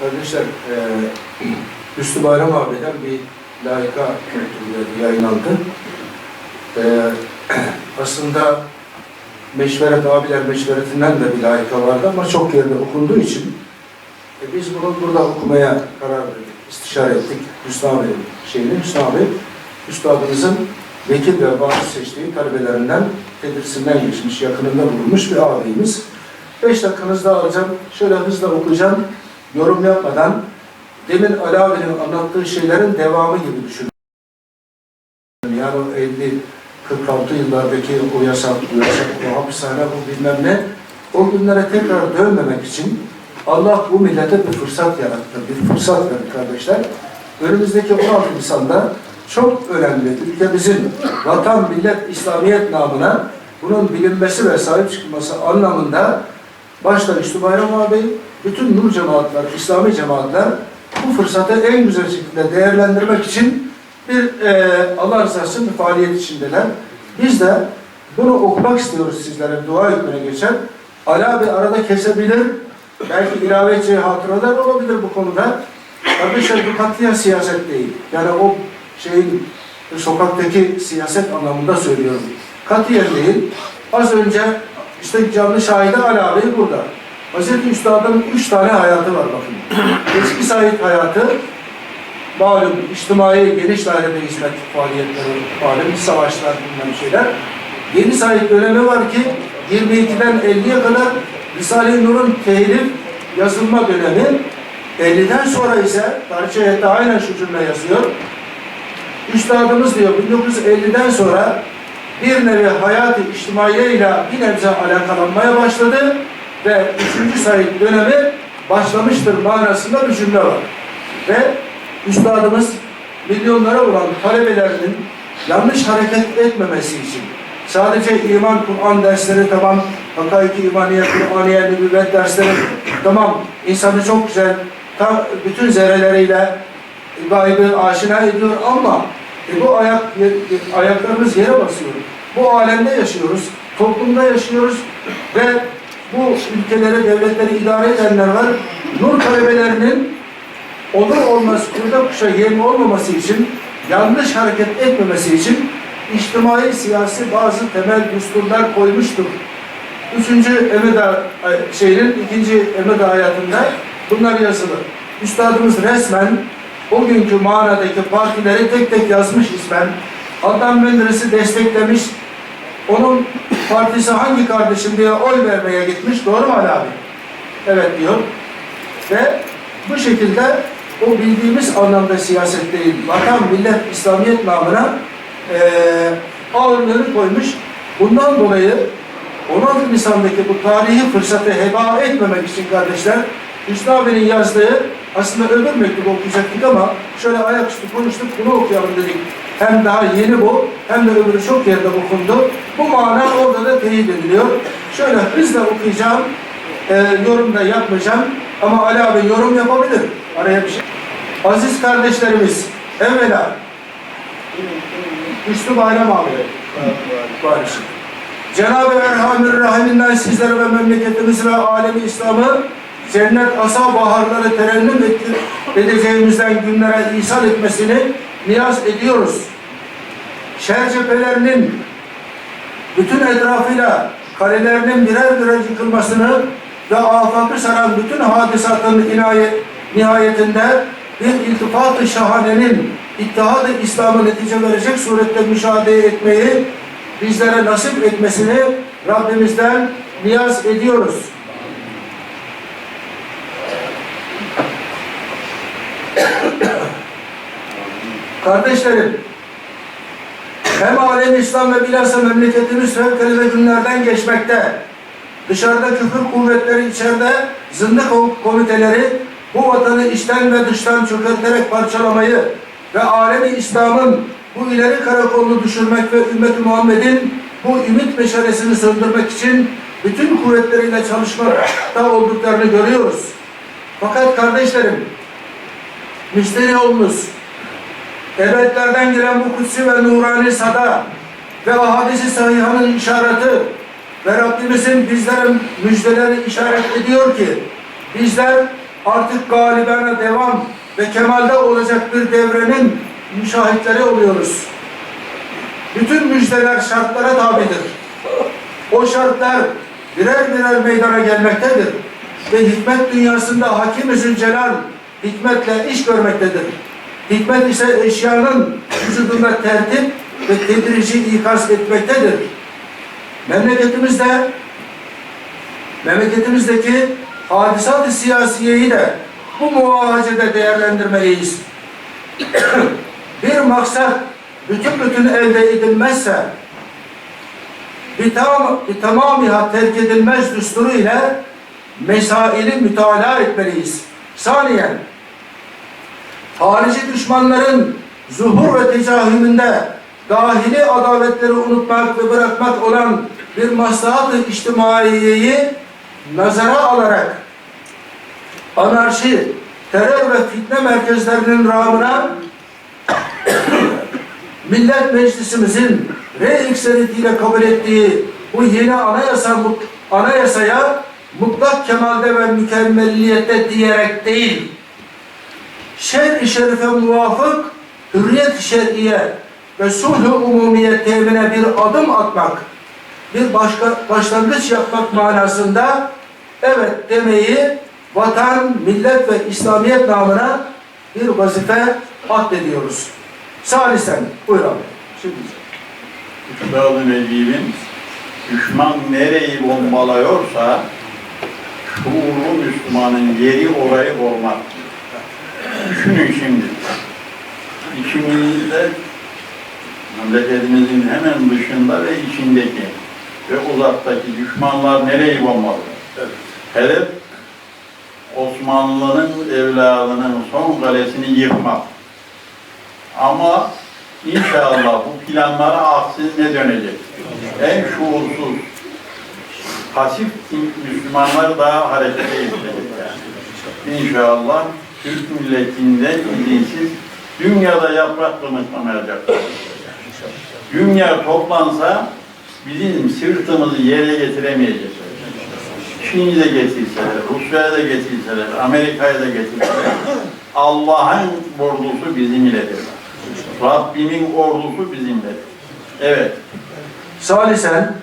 Kardeşler, e, Üstü Bayram abi'den bir layıka mektubuyla yayınlandı. E, aslında Meşveret abiler meşveretinden de bir layıka vardı ama çok yerde okunduğu için e, biz bunu burada okumaya karar verdik, istişare ettik. Hüsnü abi şeyini, Hüsnü abi, Üstadımızın vekil ve bağış seçtiği talebelerinden, tedrisinden geçmiş, yakınında bulunmuş bir ağabeyimiz. Beş dakikanızı da alacağım. Şöyle hızla okuyacağım. Yorum yapmadan demin Ali abinin anlattığı şeylerin devamı gibi düşünün. Yani o 50 46 yıllardaki o yasak, bu yasak, o hapishane, bu bilmem ne o günlere tekrar dönmemek için Allah bu millete bir fırsat yarattı, bir fırsat verdi kardeşler. Önümüzdeki 16 Nisan'da çok önemli ülkemizin vatan, millet, İslamiyet namına bunun bilinmesi ve sahip çıkılması anlamında başta Üstü Bayram abi, bütün nur cemaatler, İslami cemaatler bu fırsatı en güzel şekilde değerlendirmek için bir e, Allah rızası bir faaliyet içindeler. Biz de bunu okumak istiyoruz sizlere dua etmeye geçen. Ala bir arada kesebilir, belki ilave edeceği hatıralar olabilir bu konuda. Kardeşler bu katiyen siyaset değil. Yani o şeyin sokaktaki siyaset anlamında söylüyorum. Katiyen değil. Az önce işte canlı şahidi Ali abi burada. Hazreti Üstad'ın üç tane hayatı var bakın. Eski Said hayatı, malum içtimai geniş dairede hizmet faaliyetleri, malum savaşlar bilmem şeyler. Yeni Said dönemi var ki 22'den 50'ye kadar Risale-i Nur'un telif yazılma dönemi. 50'den sonra ise tarihçi heyette aynen şu cümle yazıyor. Üstadımız diyor 1950'den sonra bir nevi hayatı içtimaiye ile bir nebze alakalanmaya başladı ve 3. Said dönemi başlamıştır manasında bir cümle var. Ve Üstadımız milyonlara olan talebelerinin yanlış hareket etmemesi için sadece iman, Kur'an dersleri tamam, hakaiki imaniye, Kur'aniye, nübüvvet dersleri tamam, insanı çok güzel, tam bütün zerreleriyle gaybı aşina ediyor ama e, bu ayak, ayaklarımız yere basıyor. Bu alemde yaşıyoruz, toplumda yaşıyoruz ve bu ülkeleri, devletleri idare edenler var. Nur talebelerinin olur olmaz kurda kuşa yem olmaması için, yanlış hareket etmemesi için içtimai siyasi bazı temel düsturlar koymuştur. Üçüncü Emeda şeyinin ikinci Emeda hayatında bunlar yazılı. Üstadımız resmen o günkü manadaki partileri tek tek yazmış ismen. Adnan Menderes'i desteklemiş. Onun partisi hangi kardeşim diye oy vermeye gitmiş. Doğru mu Ali abi? Evet diyor. Ve bu şekilde o bildiğimiz anlamda siyaset değil, vatan, millet, İslamiyet namına eee ağırlığını koymuş. Bundan dolayı 16 Nisan'daki bu tarihi fırsatı heba etmemek için kardeşler, Hüsnü abinin yazdığı aslında öbür mektubu okuyacaktık ama şöyle ayaküstü konuştuk, bunu okuyalım dedik. Hem daha yeni bu, hem de öbürü çok yerde okundu. Bu mana orada da teyit ediliyor. Şöyle hızla okuyacağım, e, yorum da yapmayacağım. Ama Ali abi yorum yapabilir. Araya bir şey. Aziz kardeşlerimiz, evvela Üstü Bayram abi. Barışın. Cenab-ı Erhamir Rahiminden sizlere ve memleketimizi ve alemi İslam'ı cennet asa baharları terennüm edeceğimizden günlere ihsan etmesini niyaz ediyoruz. Şer cephelerinin bütün etrafıyla kalelerinin birer birer yıkılmasını ve afakı saran bütün hadisatın inayet, nihayetinde bir iltifat-ı şahanenin ittihad-ı İslam'a netice verecek surette müşahede etmeyi bizlere nasip etmesini Rabbimizden niyaz ediyoruz. Kardeşlerim, hem alem İslam ve bilhassa memleketimiz fevkalade günlerden geçmekte. Dışarıda küfür kuvvetleri, içeride zındık komiteleri bu vatanı içten ve dıştan çökerterek parçalamayı ve alemi İslam'ın bu ileri karakolunu düşürmek ve ümmeti Muhammed'in bu ümit meşalesini söndürmek için bütün kuvvetleriyle çalışmakta olduklarını görüyoruz. Fakat kardeşlerim, müşteri olunuz, ebedlerden gelen bu kutsi ve nurani sada ve ahadisi sahihanın işareti ve Rabbimizin bizlere müjdeleri işaret ediyor ki bizler artık galibane devam ve kemalde olacak bir devrenin müşahitleri oluyoruz. Bütün müjdeler şartlara tabidir. O şartlar birer birer meydana gelmektedir. Ve hikmet dünyasında Hakim-i Zülcelal hikmetle iş görmektedir. Hikmet ise eşyanın vücudunda tertip ve tedrici ikaz etmektedir. Memleketimizde memleketimizdeki hadisat-ı siyasiyeyi de bu muvahacede değerlendirmeliyiz. bir maksat bütün bütün elde edilmezse bir, tam, bir tamamiha terk edilmez düsturu ile mesaili mütalaa etmeliyiz. Saniyen, harici düşmanların zuhur ve tecahümünde dahili adaletleri unutmak ve bırakmak olan bir maslahat-ı içtimaiyeyi nazara alarak anarşi, terör ve fitne merkezlerinin rağmına Millet Meclisimizin rey ekseriyetiyle kabul ettiği bu yeni anayasa, anayasaya mutlak kemalde ve mükemmelliyette diyerek değil, şer-i şerife muvafık, hürriyet-i şer'iye ve sulh-u umumiye temine bir adım atmak, bir başka, başlangıç yapmak manasında evet demeyi vatan, millet ve İslamiyet namına bir vazife addediyoruz. Salisen, buyur abi. Şimdi. Üstad-ı Necib'in düşman nereyi bombalıyorsa şuurlu Müslümanın yeri orayı vurmak. Düşünün şimdi. İçimizde memleketimizin hemen dışında ve içindeki ve uzaktaki düşmanlar nereyi bombalıyor? Hedef Osmanlı'nın evladının son kalesini yıkmak. Ama inşallah bu planlara aksine dönecek. En şuursuz, pasif Müslümanlar daha harekete geçecek yani. İnşallah Türk milletinde izinsiz dünyada yaprak kımıldamayacaklar. Dünya toplansa bizim sırtımızı yere getiremeyecekler. Çin'i de getirseler, Rusya'ya da getirseler, Amerika'ya da getirseler, Allah'ın ordusu bizimledir. Rabbimin ordusu bizimledir. Evet. Salisen,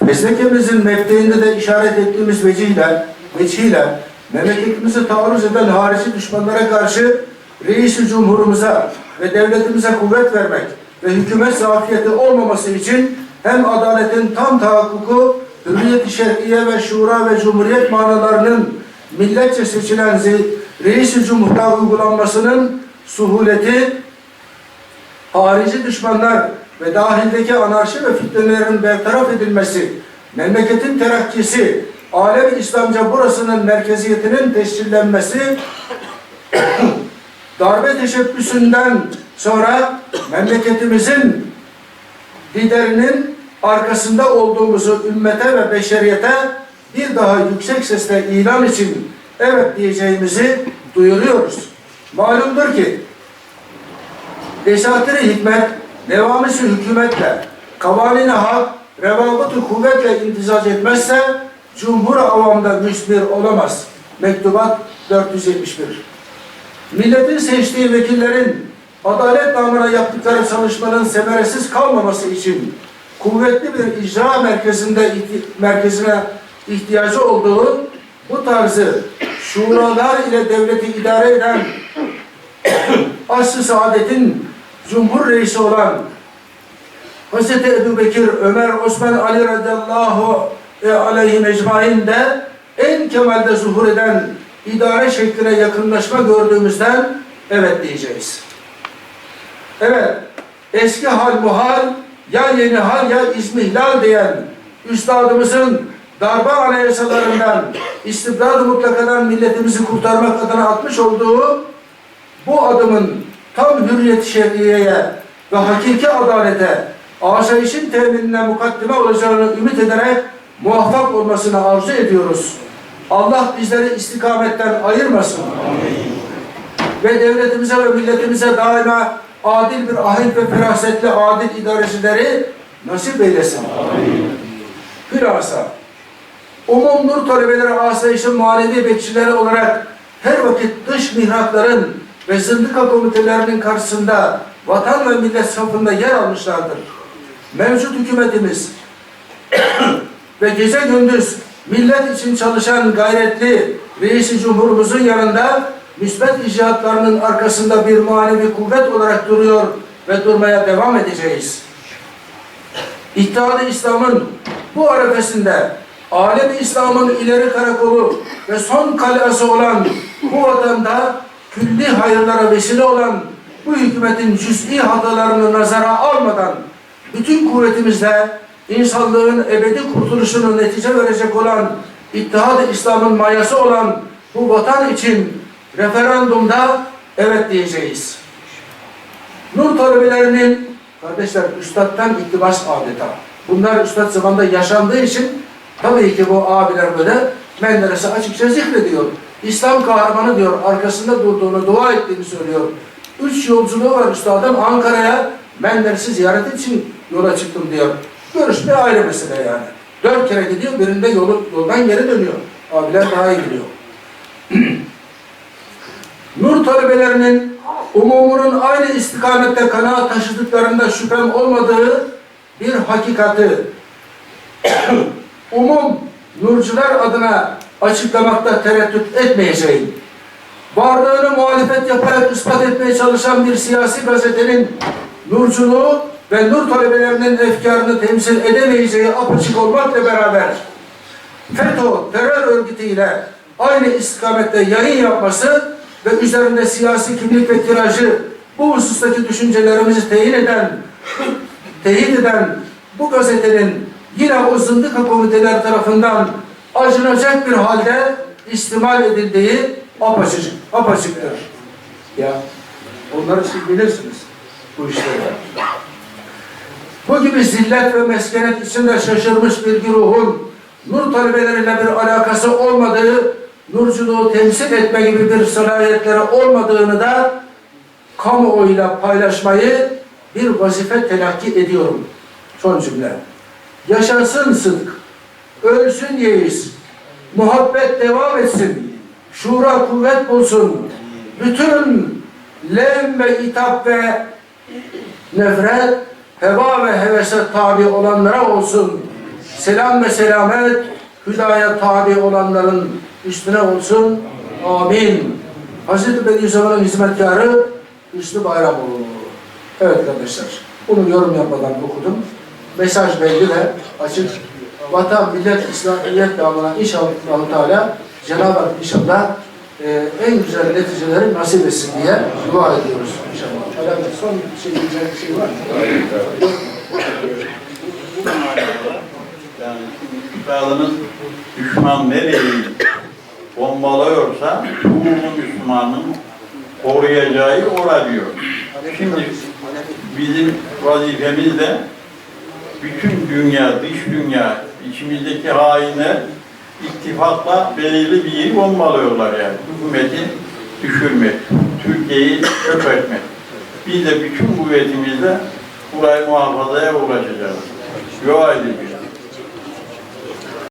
meslekimizin mebdeinde de işaret ettiğimiz vecihle, vecihle memleketimizi taarruz eden harici düşmanlara karşı reis cumhurumuza ve devletimize kuvvet vermek ve hükümet zafiyeti olmaması için hem adaletin tam tahakkuku, hürriyet-i şer'iye ve şura ve cumhuriyet manalarının milletçe seçilen reis-i cumhurda uygulanmasının suhuleti, harici düşmanlar ve dahildeki anarşi ve fitnelerin bertaraf edilmesi, memleketin terakkisi, alem İslamca burasının merkeziyetinin tescillenmesi, darbe teşebbüsünden sonra memleketimizin liderinin arkasında olduğumuzu ümmete ve beşeriyete bir daha yüksek sesle ilan için evet diyeceğimizi duyuruyoruz. Malumdur ki Desatiri hikmet, devamısı hükümetle, kavalini hak, revabıtı kuvvetle imtizac etmezse, cumhur avamda müsbir olamaz. Mektubat 471. Milletin seçtiği vekillerin adalet namına yaptıkları çalışmanın semeresiz kalmaması için kuvvetli bir icra merkezinde merkezine ihtiyacı olduğu bu tarzı şuralar ile devleti idare eden asr-ı saadetin Cumhur reisi olan Hz. Ebu Bekir, Ömer, Osman, Ali radıyallahu e, aleyhi mecmain de en kemalde zuhur eden idare şekline yakınlaşma gördüğümüzden evet diyeceğiz. Evet, eski hal muhal, ya yeni hal ya izmihlal diyen üstadımızın darbe anayasalarından, istibdad-ı mutlakadan milletimizi kurtarmak adına atmış olduğu bu adımın tam hürriyet şer'iyeye ve hakiki adalete, asayişin teminine mukaddime olacağını ümit ederek muvaffak olmasını arzu ediyoruz. Allah bizleri istikametten ayırmasın. Ve devletimize ve milletimize daima adil bir ahenk ve ferasetli adil idarecileri nasip eylesin. Hülasa, umum nur talebeleri asayişin manevi bekçileri olarak her vakit dış mihrakların ve zındıka komitelerinin karşısında vatan ve millet safında yer almışlardır. Mevcut hükümetimiz ve gece gündüz millet için çalışan gayretli reisi cumhurumuzun yanında müsbet icraatlarının arkasında bir manevi kuvvet olarak duruyor ve durmaya devam edeceğiz. İttihat-ı İslam'ın bu arefesinde alem İslam'ın ileri karakolu ve son kalası olan bu vatanda külli hayırlara vesile olan bu hükümetin cüz'i hatalarını nazara almadan bütün kuvvetimizle insanlığın ebedi kurtuluşunu netice verecek olan İttihad-ı İslam'ın mayası olan bu vatan için referandumda evet diyeceğiz. Nur talebelerinin kardeşler üstattan iktibas adeta. Bunlar üstad zamanında yaşandığı için tabii ki bu abiler böyle Menderes'e açıkça zikrediyor. İslam kahramanı diyor, arkasında durduğunu, dua ettiğini söylüyor. Üç yolculuğu var üstadın Ankara'ya Menderes'i ziyaret için yola çıktım diyor. Görüş bir ayrı mesele yani. Dört kere gidiyor, birinde yolu, yoldan geri dönüyor. Abiler daha iyi biliyor. Nur talebelerinin umumunun aynı istikamette kanaat taşıdıklarında şüphem olmadığı bir hakikati umum nurcular adına açıklamakta tereddüt etmeyeceğim. Varlığını muhalefet yaparak ispat etmeye çalışan bir siyasi gazetenin nurculuğu ve nur talebelerinin efkarını temsil edemeyeceği apaçık olmakla beraber FETÖ terör örgütüyle aynı istikamette yayın yapması ve üzerinde siyasi kimlik ve tirajı bu husustaki düşüncelerimizi teyit eden teyit eden bu gazetenin yine o zındıka komiteler tarafından acınacak bir halde istimal edildiği apaçık, apaçıktır. Ya onları siz bilirsiniz bu işleri. Bu gibi zillet ve meskenet içinde şaşırmış bir güruhun nur talebeleriyle bir alakası olmadığı, nurculuğu temsil etme gibi bir salahiyetleri olmadığını da kamuoyuyla paylaşmayı bir vazife telakki ediyorum. Son cümle. Yaşasın sıdk, ölsün yeis, muhabbet devam etsin, şura kuvvet bulsun, bütün levm ve itap ve nefret, heva ve hevese tabi olanlara olsun. Selam ve selamet, hüdaya tabi olanların üstüne olsun. Amin. Hazreti Bediüzzaman'ın hizmetkarı Üstü Bayramoğlu. Evet kardeşler, bunu yorum yapmadan okudum. Mesaj belli ve açık. Vatan, millet, İslamiyet namına inşallah Teala Cenab-ı Hak inşallah e, en güzel neticeleri nasip etsin diye dua ediyoruz Alakalı son şey diyeceğim bir şey var mı? Bu manada yani üstadımız düşman nereyi bombalıyorsa bu Müslümanın koruyacağı ora diyor. Şimdi bizim vazifemiz de bütün dünya, dış dünya, içimizdeki hainler ittifakla belirli bir yeri bombalıyorlar yani. Hükümeti düşürmek, Türkiye'yi çökertmek. Biz de bütün kuvvetimizle burayı muhafazaya uğraşacağız. Dua edeceğiz.